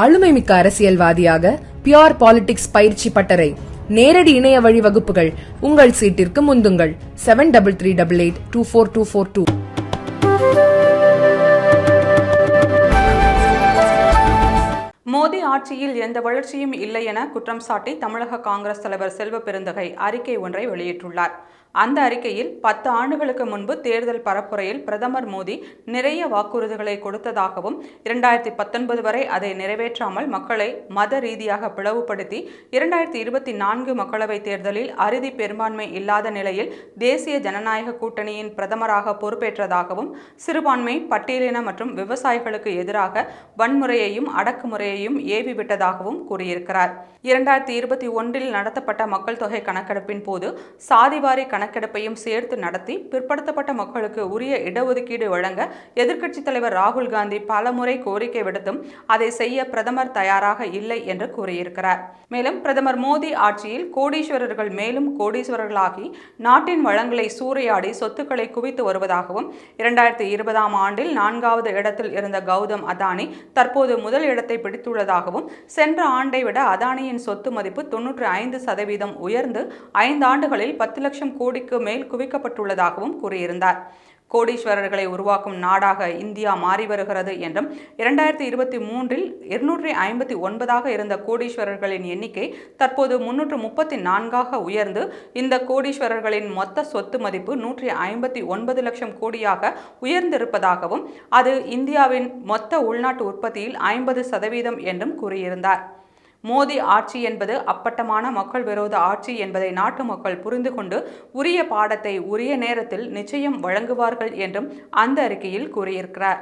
ஆளுமை மிக்க அரசியல்வாதியாக பியோர் பாலிடிக்ஸ் பயிற்சி பட்டறை நேரடி இணைய வழி வகுப்புகள் உங்கள் சீட்டிற்கு முந்துங்கள். Seven double three double eight two four two four two Modi ஆட்சியில் எந்த வளர்ச்சியும் இல்லை என குற்றம் சாட்டி தமிழக காங்கிரஸ் தலைவர் செல்வ பெருந்தகை அறிக்கை ஒன்றை வெளியிட்டுள்ளார். அந்த அறிக்கையில் பத்து ஆண்டுகளுக்கு முன்பு தேர்தல் பரப்புரையில் பிரதமர் மோடி நிறைய வாக்குறுதிகளை கொடுத்ததாகவும் இரண்டாயிரத்தி பத்தொன்பது வரை அதை நிறைவேற்றாமல் மக்களை மத ரீதியாக பிளவுபடுத்தி இரண்டாயிரத்தி இருபத்தி நான்கு மக்களவைத் தேர்தலில் அறுதி பெரும்பான்மை இல்லாத நிலையில் தேசிய ஜனநாயக கூட்டணியின் பிரதமராக பொறுப்பேற்றதாகவும் சிறுபான்மை பட்டியலின மற்றும் விவசாயிகளுக்கு எதிராக வன்முறையையும் அடக்குமுறையையும் ஏவி விட்டதாகவும் கூறியிருக்கிறார். இரண்டாயிரத்தி இருபத்தி ஒன்றில் நடத்தப்பட்ட மக்கள் தொகை கணக்கெடுப்பின் போது சாதிவாரி கணக்கெடுப்பையும் சேர்த்து நடத்தி பிற்படுத்தப்பட்ட மக்களுக்கு உரிய இடஒதுக்கீடு வழங்க எதிர்க்கட்சித் தலைவர் ராகுல் காந்தி பலமுறை கோரிக்கை விடுத்தும் அதை செய்ய பிரதமர் தயாராக இல்லை என்று கூறியிருக்கிறார். மேலும் பிரதமர் மோடி ஆட்சியில் கோடீஸ்வரர்கள் மேலும் கோடீஸ்வரர்களாகி நாட்டின் வளங்களை சூறையாடி சொத்துக்களை குவித்து வருவதாகவும் இரண்டாயிரத்தி இருபதாம் ஆண்டில் நான்காவது இடத்தில் இருந்த கௌதம் அதானி தற்போது முதல் இடத்தை பிடித்துள்ளதாகவும் சென்ற ஆண்டை விட அதானியின் சொத்து மதிப்பு தொன்னூற்று ஐந்து சதவீதம் உயர்ந்து ஐந்து ஆண்டுகளில் பத்து லட்சம் கோடி கோடிக்கு மேல் குவிக்கப்பட்டுள்ளதாகவும் கூறியிருந்தார். கோடீஸ்வரர்களை உருவாக்கும் நாடாக இந்தியா மாறி வருகிறது என்றும் இரண்டாயிரத்தி இருபத்தி மூன்றில் இருநூற்றி ஐம்பத்தி ஒன்பதாக இருந்த கோடீஸ்வரர்களின் எண்ணிக்கை தற்போது முன்னூற்று முப்பத்தி நான்காக உயர்ந்து இந்த கோடீஸ்வரர்களின் மொத்த சொத்து மதிப்பு நூற்றி ஐம்பத்தி ஒன்பது லட்சம் கோடியாக உயர்ந்திருப்பதாகவும் அது இந்தியாவின் மொத்த உள்நாட்டு உற்பத்தியில் ஐம்பது சதவீதம் என்றும் கூறியிருந்தார். மோடி ஆட்சி என்பது அப்பட்டமான மக்கள் விரோத ஆட்சி என்பதை நாட்டு மக்கள் புரிந்து கொண்டு உரிய பாடத்தை உரிய நேரத்தில் நிச்சயம் வழங்குவார்கள் என்றும் அந்த அறிக்கையில் கூறியிருக்கிறார்.